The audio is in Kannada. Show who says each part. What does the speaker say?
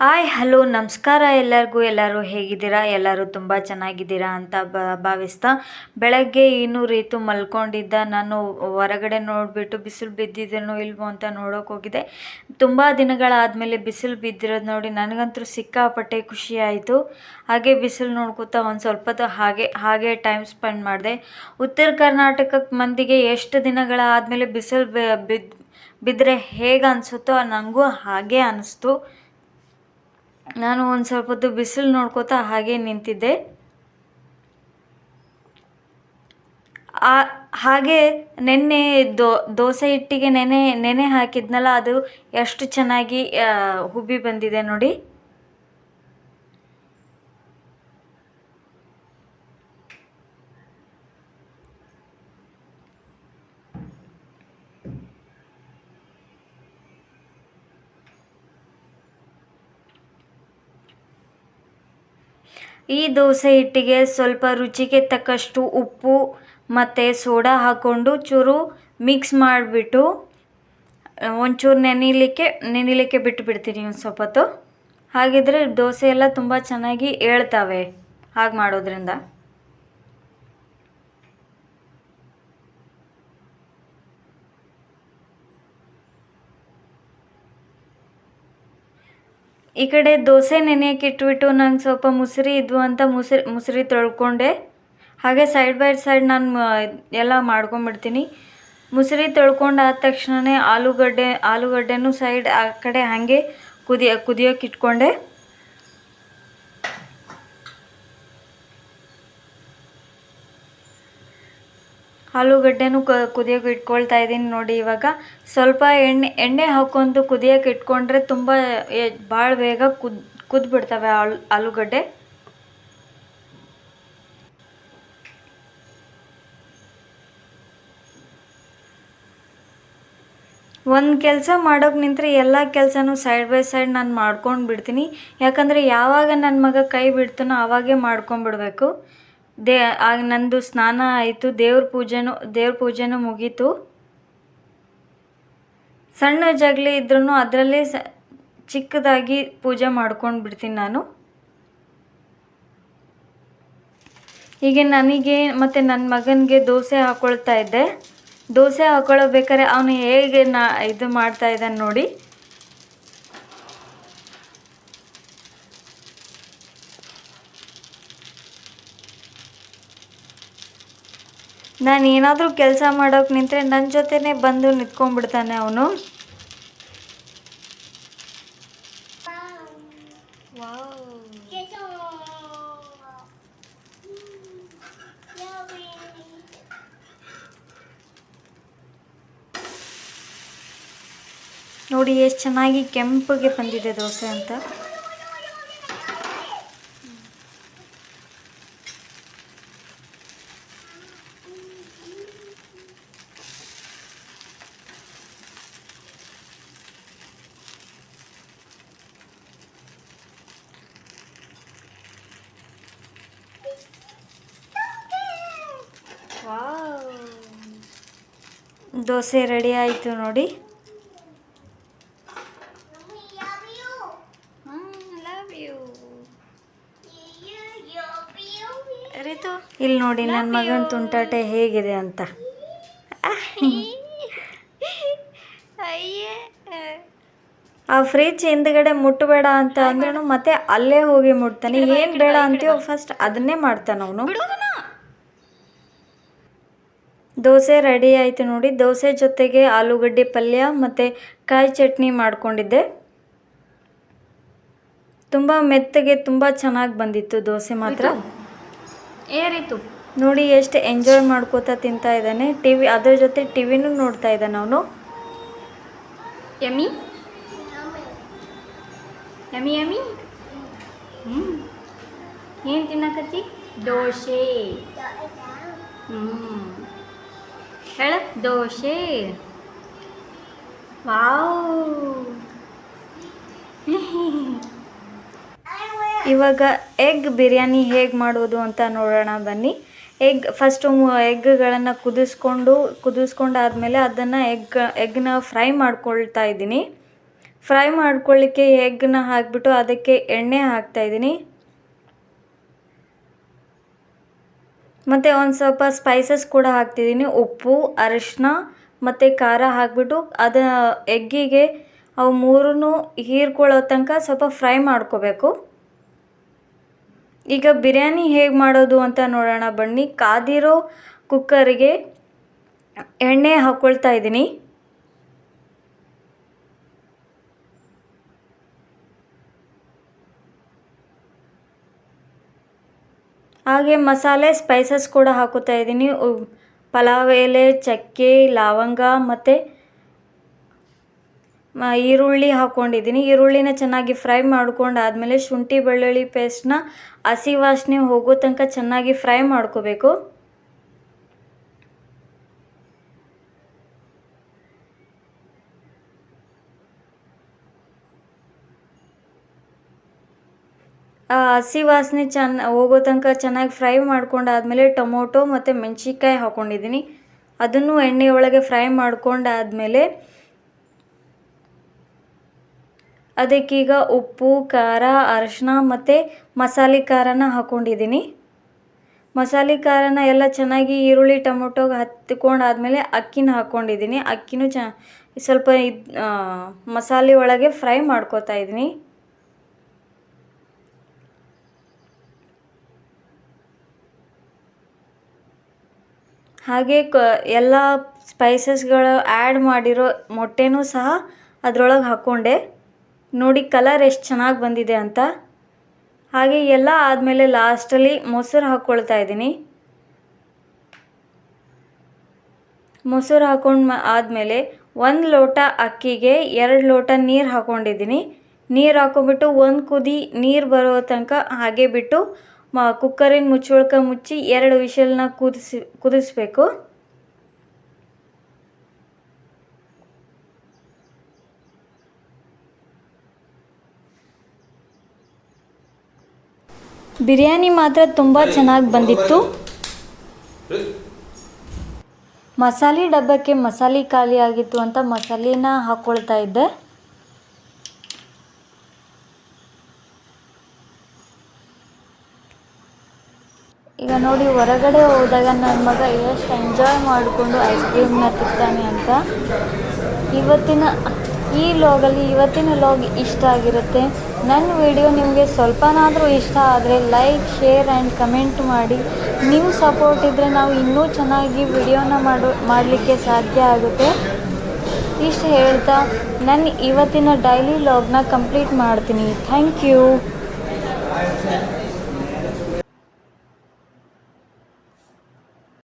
Speaker 1: ಹಾಯ್ ಹಲೋ ನಮಸ್ಕಾರ ಎಲ್ಲರಿಗೂ. ಎಲ್ಲರೂ ಹೇಗಿದ್ದೀರಾ? ಎಲ್ಲರೂ ತುಂಬ ಚೆನ್ನಾಗಿದ್ದೀರಾ ಅಂತ ಬ, ಭಾವಿಸ್ತಾ ಬೆಳಗ್ಗೆ ಇನ್ನೂ ರೀತು ಮಲ್ಕೊಂಡಿದ್ದ. ನಾನು ಹೊರಗಡೆ ನೋಡಿಬಿಟ್ಟು ಬಿಸಿಲು ಬಿದ್ದಿದ್ದೇನೋ ಇಲ್ವೋ ಅಂತ ನೋಡೋಕೆ ಹೋಗಿದ್ದೆ. ತುಂಬ ದಿನಗಳಾದಮೇಲೆ ಬಿಸಿಲು ಬಿದ್ದಿರೋದು ನೋಡಿ ನನಗಂತೂ ಸಿಕ್ಕಾಪಟ್ಟೆ ಖುಷಿ ಆಯಿತು. ಹಾಗೆ ಬಿಸಿಲು ನೋಡ್ಕೊತಾ ಒಂದು ಸ್ವಲ್ಪ ಹಾಗೆ ಹಾಗೆ ಟೈಮ್ ಸ್ಪೆಂಡ್ ಮಾಡಿದೆ. ಉತ್ತರ ಕರ್ನಾಟಕಕ್ಕೆ ಮಂದಿಗೆ ಎಷ್ಟು ದಿನಗಳ ಆದಮೇಲೆ ಬಿಸಿಲು ಬಿದ್ದು ಬಿದ್ದರೆ ಹೇಗೆ ಅನಿಸುತ್ತೋ ನನಗೂ ಹಾಗೆ ಅನ್ನಿಸ್ತು ನಾನು ಒಂದು ಸ್ವಲ್ಪ ಹೊತ್ತು ಬಿಸಿಲು ನೋಡ್ಕೋತಾ ಹಾಗೆ ನಿಂತಿದ್ದೆ. ಆ, ಹಾಗೆ ನೆನ್ನೆ ದೋ, ದೋಸೆ ಹಿಟ್ಟಿಗೆ ನೆನೆ ನೆನೆ ಹಾಕಿದ್ನಲ್ಲ, ಅದು ಎಷ್ಟು ಚೆನ್ನಾಗಿ ಹುಬ್ಬಿ ಬಂದಿದೆ ನೋಡಿ. ಈ ದೋಸೆ ಹಿಟ್ಟಿಗೆ ಸ್ವಲ್ಪ ರುಚಿಗೆ ತಕ್ಕಷ್ಟು ಉಪ್ಪು ಮತ್ತು ಸೋಡಾ ಹಾಕ್ಕೊಂಡು ಚೂರು ಮಿಕ್ಸ್ ಮಾಡಿಬಿಟ್ಟು ಒಂಚೂರು ನೆನಿಲಿಕ್ಕೆ ನೆನಿಲಿಕ್ಕೆ ಬಿಟ್ಟು ಬಿಡ್ತೀನಿ ಒಂದು ಸ್ವಲ್ಪ ಹೊತ್ತು ಹಾಗಿದ್ದರೆ ದೋಸೆ ಎಲ್ಲ ತುಂಬ ಚೆನ್ನಾಗಿ ಏಳ್ತವೆ ಹಾಗೆ ಮಾಡೋದ್ರಿಂದ. ಈ ಕಡೆ ದೋಸೆ ನೆನೆಯಕ್ಕೆ ಇಟ್ಬಿಟ್ಟು ನಂಗೆ ಸ್ವಲ್ಪ ಮುಸುರಿ ಇದ್ವು ಅಂತ ಮುಸುರಿ ಮುಸುರಿ ತೊಳ್ಕೊಂಡೆ. ಹಾಗೆ ಸೈಡ್ ಬೈ ಸೈಡ್ ನಾನು ಎಲ್ಲ ಮಾಡ್ಕೊಂಬಿಡ್ತೀನಿ. ಮುಸುರಿ ತೊಳ್ಕೊಂಡಾದ ತಕ್ಷಣವೇ ಆಲೂಗಡ್ಡೆ, ಆಲೂಗಡ್ಡೆನೂ ಸೈಡ್ ಆ ಕಡೆ ಹಾಗೆ ಕುದಿಯ, ಕುದಿಯೋಕೆ ಇಟ್ಕೊಂಡೆ. ಆಲೂಗಡ್ಡೆನೂ ಕುದಿಯೋಕೆ ಇಟ್ಕೊಳ್ತಾ ಇದ್ದೀನಿ ನೋಡಿ ಇವಾಗ. ಸ್ವಲ್ಪ ಎಣ್ಣೆ ಎಣ್ಣೆ ಹಾಕ್ಕೊಂಡು ಕುದಿಯೋಕೆ ಇಟ್ಕೊಂಡ್ರೆ ತುಂಬ ಭಾಳ ಬೇಗ ಕುದ್, ಕುದ್ಬಿಡ್ತವೆ ಆಲು, ಆಲೂಗಡ್ಡೆ. ಒಂದು ಕೆಲಸ ಮಾಡೋಕೆ ನಿಂತರೆ ಎಲ್ಲ ಕೆಲಸನೂ ಸೈಡ್ ಬೈ ಸೈಡ್ ನಾನು ಮಾಡ್ಕೊಂಡು ಬಿಡ್ತೀನಿ. ಯಾಕಂದರೆ ಯಾವಾಗ ನನ್ನ ಮಗ ಕೈ ಬಿಡ್ತಾನೋ ಆವಾಗೇ ಮಾಡ್ಕೊಂಬಿಡ್ಬೇಕು ದೇ ಆಗ ನಂದು ಸ್ನಾನ ಆಯಿತು, ದೇವ್ರ ಪೂಜೆನೂ ದೇವ್ರ ಪೂಜೆನೂ ಮುಗೀತು. ಸಣ್ಣ ಜಗಲಿ ಇದ್ರೂ ಅದರಲ್ಲೇ ಸ, ಚಿಕ್ಕದಾಗಿ ಪೂಜೆ ಮಾಡ್ಕೊಂಡು ಬಿಡ್ತೀನಿ ನಾನು. ಹೀಗೆ ನನಗೆ ಮತ್ತು ನನ್ನ ಮಗನಿಗೆ ದೋಸೆ ಹಾಕ್ಕೊಳ್ತಾ ಇದ್ದೆ. ದೋಸೆ ಹಾಕೊಳ್ಳೋಬೇಕಾದ್ರೆ ಅವನು ಹೇಗೆ ನಾ, ಇದು ಮಾಡ್ತಾ ಇದ್ದಾನೆ ನೋಡಿ. ನಾನು ಏನಾದರೂ ಕೆಲಸ ಮಾಡೋಕೆ ನಿಂತರೆ ನನ್ನ ಜೊತೆನೇ ಬಂದು ನಿಂತ್ಕೊಂಡ್ಬಿಡ್ತಾನೆ ಅವನು. ನೋಡಿ ಎಷ್ಟು ಚೆನ್ನಾಗಿ ಕೆಂಪಗೆ ಬಂದಿದೆ ದೋಸೆ ಅಂತ. ದೋಸೆ ರೆಡಿ ಆಯಿತು ನೋಡಿ. ಇಲ್ಲಿ ನೋಡಿ ನನ್ನ ಮಗನ ತುಂಟಾಟೆ ಹೇಗಿದೆ ಅಂತ. ಆ ಫ್ರಿಜ್ ಹಿಂದ್ಗಡೆ ಮುಟ್ಟಬೇಡ ಅಂತ ಅಂದ್ರೂ ಮತ್ತೆ ಅಲ್ಲೇ ಹೋಗಿ ಮುಟ್ತಾನೆ. ಏನು ಬೇಡ ಅಂತೀವೋ ಫಸ್ಟ್ ಅದನ್ನೇ ಮಾಡ್ತಾನೆ ಅವನು. ದೋಸೆ ರೆಡಿ ಆಯಿತು ನೋಡಿ. ದೋಸೆ ಜೊತೆಗೆ ಆಲೂಗಡ್ಡೆ ಪಲ್ಯ ಮತ್ತು ಕಾಯಿ ಚಟ್ನಿ ಮಾಡಿಕೊಂಡಿದ್ದೆ. ತುಂಬ ಮೆತ್ತಗೆ ತುಂಬ ಚೆನ್ನಾಗಿ ಬಂದಿತ್ತು ದೋಸೆ ಮಾತ್ರ.
Speaker 2: ಏರಿತು
Speaker 1: ನೋಡಿ ಎಷ್ಟು ಎಂಜಾಯ್ ಮಾಡ್ಕೋತಾ ತಿಂತಾ ಇದ್ದಾನೆ. ಟಿ ವಿ ಅದ್ರ ಜೊತೆ ಟಿ ವಿನೂ ನೋಡ್ತಾ ಇದ್ದಾನೆ ಅವನು.
Speaker 2: ಯಮಿ ಯಮಿ ಯಮಿ ಹ್ಞೂ ಏನು ತಿನ್ನಕತ್ತಿ? ದೋಸೆ. ಹ್ಞೂ ಹೇಳ. ದೋಷೆ ವಾವ್.
Speaker 1: ಇವಾಗ ಎಗ್ ಬಿರಿಯಾನಿ ಹೇಗೆ ಮಾಡೋದು ಅಂತ ನೋಡೋಣ, ಬನ್ನಿ. ಎಗ್ ಫಸ್ಟು ಎಗ್ಗಳನ್ನು ಕುದಿಸ್ಕೊಂಡು, ಕುದಿಸ್ಕೊಂಡಾದ್ಮೇಲೆ ಅದನ್ನು ಎಗ್ ಎಗ್ನ ಫ್ರೈ ಮಾಡ್ಕೊಳ್ತಾ ಇದ್ದೀನಿ. ಫ್ರೈ ಮಾಡ್ಕೊಳ್ಳಿಕ್ಕೆ ಎಗ್ನ ಹಾಕಿಬಿಟ್ಟು ಅದಕ್ಕೆ ಎಣ್ಣೆ ಹಾಕ್ತಾಯಿದ್ದೀನಿ ಮತ್ತು ಒಂದು ಸ್ವಲ್ಪ ಸ್ಪೈಸಸ್ ಕೂಡ ಹಾಕ್ತಿದ್ದೀನಿ ಉಪ್ಪು, ಅರಿಶಿನ ಮತ್ತು ಖಾರ ಹಾಕಿಬಿಟ್ಟು ಅದ ಎಗ್ಗಿಗೆ ಅವು ಮೂರೂ ಹೀರ್ಕೊಳ್ಳೋ ತನಕ ಸ್ವಲ್ಪ ಫ್ರೈ ಮಾಡ್ಕೋಬೇಕು. ಈಗ ಬಿರಿಯಾನಿ ಹೇಗೆ ಮಾಡೋದು ಅಂತ ನೋಡೋಣ ಬನ್ನಿ. ಕಾದಿರೋ ಕುಕ್ಕರಿಗೆ ಎಣ್ಣೆ ಹಾಕ್ಕೊಳ್ತಾ ಇದ್ದೀನಿ. ಹಾಗೆ ಮಸಾಲೆ ಸ್ಪೈಸಸ್ ಕೂಡ ಹಾಕುತ್ತಾ ಇದ್ದೀನಿ. ಪಲಾವ್ ಎಲೆ ಚಕ್ಕೆ, ಲವಂಗ ಮತ್ತು ಈರುಳ್ಳಿ ಹಾಕ್ಕೊಂಡಿದ್ದೀನಿ ಈರುಳ್ಳಿನ ಚೆನ್ನಾಗಿ ಫ್ರೈ ಮಾಡ್ಕೊಂಡಾದ್ಮೇಲೆ ಶುಂಠಿ, ಬೆಳ್ಳುಳ್ಳಿ ಪೇಸ್ಟ್ನ ಹಸಿ ವಾಸನೆ ಹೋಗೋ ತನಕ ಚೆನ್ನಾಗಿ ಫ್ರೈ ಮಾಡ್ಕೋಬೇಕು. ಹಸಿ ವಾಸನೆ ಚೆನ್ನ ಹೋಗೋ ತನಕ ಚೆನ್ನಾಗಿ ಫ್ರೈ ಮಾಡ್ಕೊಂಡಾದ್ಮೇಲೆ ಟೊಮೊಟೊ ಮತ್ತು ಮೆಣಸಿನ್ಕಾಯಿ ಹಾಕ್ಕೊಂಡಿದ್ದೀನಿ ಅದನ್ನು ಎಣ್ಣೆ ಒಳಗೆ ಫ್ರೈ ಮಾಡ್ಕೊಂಡಾದಮೇಲೆ ಅದಕ್ಕೀಗ ಉಪ್ಪು, ಖಾರ ಅರಶಿನ ಮತ್ತು ಮಸಾಲೆ ಖಾರನ ಹಾಕ್ಕೊಂಡಿದ್ದೀನಿ ಮಸಾಲೆ ಖಾರನ ಎಲ್ಲ ಚೆನ್ನಾಗಿ ಈರುಳ್ಳಿ, ಟೊಮೊಟೊಗೆ ಹತ್ಕೊಂಡಾದ್ಮೇಲೆ ಅಕ್ಕಿನ ಹಾಕ್ಕೊಂಡಿದ್ದೀನಿ ಅಕ್ಕಿನೂ ಚ, ಸ್ವಲ್ಪ ಇದು ಮಸಾಲೆ ಒಳಗೆ ಫ್ರೈ ಮಾಡ್ಕೊತಾ ಇದ್ದೀನಿ. ಹಾಗೆ ಕ, ಎಲ್ಲ ಸ್ಪೈಸಸ್ಗಳು ಆ್ಯಡ್ ಮಾಡಿರೋ ಮೊಟ್ಟೆನೂ ಸಹ ಅದರೊಳಗೆ ಹಾಕ್ಕೊಂಡೆ ನೋಡಿ ಕಲರ್ ಎಷ್ಟು ಚೆನ್ನಾಗಿ ಬಂದಿದೆ ಅಂತ. ಹಾಗೆ ಎಲ್ಲ ಆದಮೇಲೆ ಲಾಸ್ಟಲ್ಲಿ ಮೊಸರು ಹಾಕ್ಕೊಳ್ತಾ ಇದ್ದೀನಿ. ಮೊಸರು ಹಾಕೊಂಡು ಆದಮೇಲೆ ಒಂದು ಲೋಟ ಅಕ್ಕಿಗೆ ಎರಡು ಲೋಟ ನೀರು ಹಾಕ್ಕೊಂಡಿದ್ದೀನಿ ನೀರು ಹಾಕ್ಕೊಂಬಿಟ್ಟು ಒಂದು ಕುದಿ ನೀರು ಬರೋ ತನಕ ಹಾಗೆ ಬಿಟ್ಟು ಮ, ಕುಕ್ಕರಿನ ಮುಚ್ಚಳ್ಕ ಮುಚ್ಚಿ ಎರಡು ವಿಶಲ್ನ ಕುದಿಸಿ, ಕುದಿಸ್ಬೇಕು. ಬಿರಿಯಾನಿ ಮಾತ್ರ ತುಂಬ ಚೆನ್ನಾಗಿ ಬಂದಿತ್ತು. ಮಸಾಲೆ ಡಬ್ಬಕ್ಕೆ ಮಸಾಲೆ ಖಾಲಿ ಆಗಿತ್ತು ಅಂತ ಮಸಾಲೆನ ಹಾಕ್ಕೊಳ್ತಾ ಇದ್ದೆ. ಈಗ ನೋಡಿ, ಹೊರಗಡೆ ಹೋದಾಗ ನನ್ನ ಮಗ ಎಷ್ಟು ಎಂಜಾಯ್ ಮಾಡಿಕೊಂಡು ಐಸ್ ಕ್ರೀಮ್ನ ತಿಂತಾನೆ ಅಂತ. ಇವತ್ತಿನ, ಈ ಲಾಗಲ್ಲಿ ಇವತ್ತಿನ ಲಾಗ್ ಇಷ್ಟ ಆಗಿರುತ್ತೆ. ನನ್ನ ವಿಡಿಯೋ ನಿಮಗೆ ಸ್ವಲ್ಪನಾದರೂ ಇಷ್ಟ ಆದರೆ ಲೈಕ್ ಶೇರ್ ಆ್ಯಂಡ್ ಕಮೆಂಟ್ ಮಾಡಿ. ನಿಮ್ಮ ಸಪೋರ್ಟ್ ಇದ್ದರೆ ನಾವು ಇನ್ನೂ ಚೆನ್ನಾಗಿ ವಿಡಿಯೋನ ಮಾಡು, ಮಾಡಲಿಕ್ಕೆ ಸಾಧ್ಯ ಆಗುತ್ತೆ. ಇಷ್ಟು ಹೇಳ್ತಾ ನನ್ನ ಇವತ್ತಿನ ಡೈಲಿ ಲಾಗ್ನ ಕಂಪ್ಲೀಟ್ ಮಾಡ್ತೀನಿ. Thank you